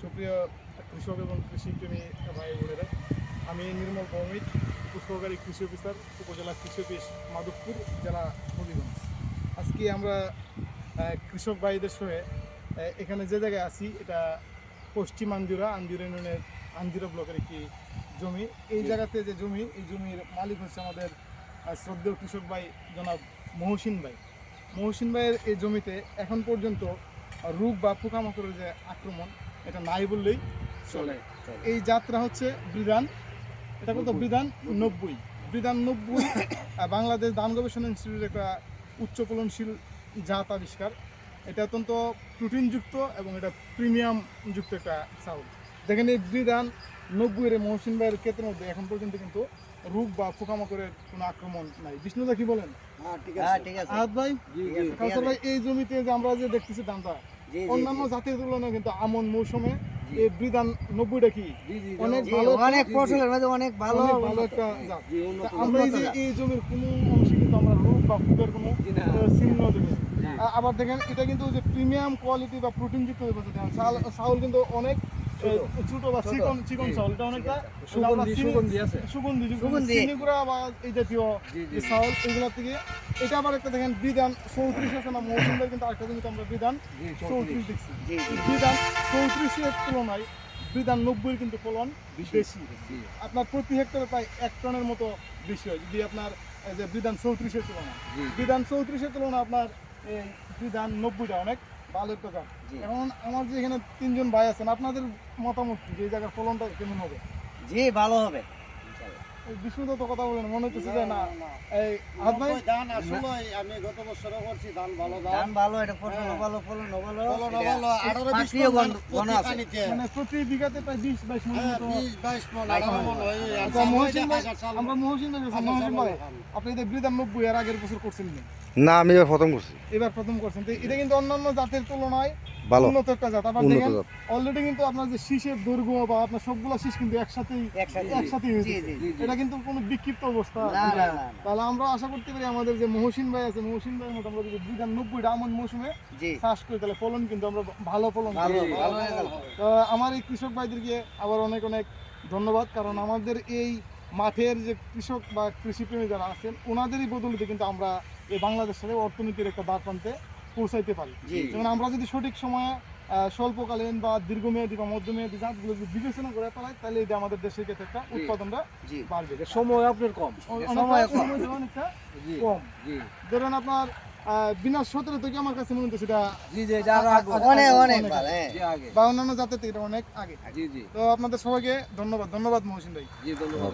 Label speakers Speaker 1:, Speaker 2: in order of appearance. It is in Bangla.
Speaker 1: সুপ্রিয় কৃষক এবং কৃষিপ্রেমী ভাই বোনেরা আমি নির্মল ভৌমিক পুষ্পকারী কৃষি অফিসার উপজেলা কৃষি অফিস মাধবপুর জেলা হবিগঞ্জ। আজকে আমরা কৃষক ভাইদের সঙ্গে এখানে যে জায়গায় আছি এটা পশ্চিম আন্দিরা আন্দিরা ইউনিয়নের আন্দিরা ব্লকের একটি জমি। এই জায়গাতে যে জমি এই জমির মালিক হচ্ছে আমাদের শ্রদ্ধেয় কৃষক ভাই জনাব মহসিন ভাই। মহসিন ভাইয়ের এই জমিতে এখন পর্যন্ত রোগ বা পোকামাকড়ের যে আক্রমণ এটা নাই বললেই চলে। এই যাত্রা হচ্ছে বিধান এটা কত? বিধান নব্বই। বিধান নব্বই বাংলাদেশ ধান গবেষণা ইনস্টিটিউটের একটা উচ্চ ফলনশীল জাত আবিষ্কার। এটা অত্যন্ত প্রোটিনযুক্ত এবং এটা প্রিমিয়াম যুক্ত একটা চাউল। দেখেন এই বিধান নব্বইয়ের মহসিন ভাইয়ের ক্ষেত্রের মধ্যে এখন পর্যন্ত কিন্তু রোগ বা পোকামাকড়ের কোনো আক্রমণ নাই। বিষ্ণুদা কি বলেন?
Speaker 2: হ্যাঁ ঠিক আছে।
Speaker 1: ভাই। কাউসার এই জমিতে যে আমরা যে দেখতেছি ধানটা অন্যান্য জাতির তুলনায় কিন্তু আমন মৌসুমে
Speaker 3: জি।
Speaker 1: এই বিধান নব্বইটা কি? অনেক ভালো
Speaker 3: অনেক
Speaker 1: জি, জি।
Speaker 3: ফসলের মধ্যে অনেক ভালো
Speaker 1: ভালো একটা জাত।
Speaker 2: জি উন্নত
Speaker 1: তা আমরা এই যে এই জমির কোনো অংশে কিন্তু আমরা রোগ বা ফুটের কোনো চিহ্ন আবার দেখেন এটা কিন্তু যে প্রিমিয়াম কোয়ালিটি বা প্রোটিন যুক্ত চাল- চাউল কিন্তু অনেক ছোট। বা। চিকন চিকন চাউল এটা অনেকটা
Speaker 2: সুগন্ধি সুগন্ধি আছে।
Speaker 1: সুগন্ধি
Speaker 3: সুগন্ধি।
Speaker 1: চিনিগুড়া বা এই জাতীয় যে চাউল থেকে। এটা আবার একটা দেখেন বিধান চৌত্রিশ আছে না মৌসুমদের কিন্তু আরেকটা জমিতে আমরা বিধান চৌত্রিশ। দেখছি।
Speaker 3: জি জি।
Speaker 1: বিধান চৌত্রিশের তুলনায় বিধান নব্বই কিন্তু ফলন বেশি। আপনার প্রতি হেক্টরে প্রায় এক টনের মতো বেশি হয় যদি আপনার যে বিধান চৌত্রিশের তুলনায়।
Speaker 2: জি।
Speaker 1: বিধান চৌত্রিশের তুলনায় আপনার এই বিধান নব্বইটা অনেক। ভালো একটা দাম এখন আমার যে এখানে তিনজন ভাই আছেন আপনাদের মতামত কি? যে এই জায়গার ফলনটা কেমন হবে?
Speaker 3: জি ভালো হবে।
Speaker 1: বিষ্ণুদা তো কথা বলেন মনে হচ্ছে যে না এই হাত ভাই
Speaker 2: ধান আসলে আমি গত বছরও করছি ধান ভালো
Speaker 3: ধান ভালো এটা ফসল
Speaker 2: হ্যাঁ।
Speaker 3: ভালো ফলন ভালো।
Speaker 2: ফলন ভালো, আঠারো বিশ
Speaker 3: পাখিও
Speaker 2: মণ
Speaker 3: আছে।
Speaker 1: মানে প্রতি বিঘাতে প্রায় মন
Speaker 2: হ্যাঁ, হয়,
Speaker 1: আচ্ছা, মহসিন ভাই, আমরা মহসিন ভাই মহসিন ভাই আপনি এই বিধান নব্বই এর আগের বছর করছেন না
Speaker 4: আমি এবার প্রথম করছি।
Speaker 1: এবার প্রথম করছেন। তো এটা কিন্তু অন্যান্য জাতের তুলনায়
Speaker 4: ভালো
Speaker 1: উন্নত একটা জাত আবার দেখেন অলরেডি কিন্তু আপনার যে শীষের দৈর্ঘ্য বা আপনার সবগুলা শীষ কিন্তু একসাথেই একসাথেই হয়েছে
Speaker 3: জি জি
Speaker 2: জি, জি।
Speaker 1: এটা কিন্তু কোনো বিক্ষিপ্ত অবস্থা
Speaker 3: না না
Speaker 1: নাই।
Speaker 3: না না।
Speaker 1: তাহলে আমরা আশা করতে পারি আমাদের যে মহসিন ভাই আছে মহসিন ভাইয়ের মতো আমরা যদি বিধান নব্বইটা আমন মৌসুমে চাষ করি তাহলে ফলন কিন্তু আমরা ভালো ফলন
Speaker 3: ভালো
Speaker 1: পাবো।
Speaker 3: ভালো গেল
Speaker 1: তো আমার এই কৃষক ভাইদেরকে আবার অনেক অনেক ধন্যবাদ কারণ আমাদের এই মাঠের যে কৃষক বা কৃষিপ্রেমী যারা আছেন ওনাদেরই বদলিতে কিন্তু আমরা এই বাংলাদেশের অর্থনীতির একটা দ্বার প্রান্তে পৌঁছাইতে পারি। যেমন আমরা যদি সঠিক সময়ে স্বল্পকালীন বা দীর্ঘমেয়াদী বা মধ্যমেয়াদী জাতগুলো যদি বিবেচনা করে ফেলাই তাহলে এটা আমাদের দেশের ক্ষেত্রে একটা উৎপাদনটা বাড়বে।
Speaker 2: সময় আপনার কম।
Speaker 1: অনেকটা
Speaker 3: সময়
Speaker 1: অনেকটা কম। ধরেন আপনার বিনা সতেরো থেকে আমার কাছে মনে হচ্ছে সেটা
Speaker 2: জি জি যারা আগে।
Speaker 3: অনেক অনেক
Speaker 1: অনেক
Speaker 3: ভালো
Speaker 2: জি আগে।
Speaker 1: বা অন্যান্য জাতের থেকে এটা অনেক আগে। তো আপনাদের সবাইকে ধন্যবাদ ধন্যবাদ মহসিন ভাই।
Speaker 2: জি ধন্যবাদ.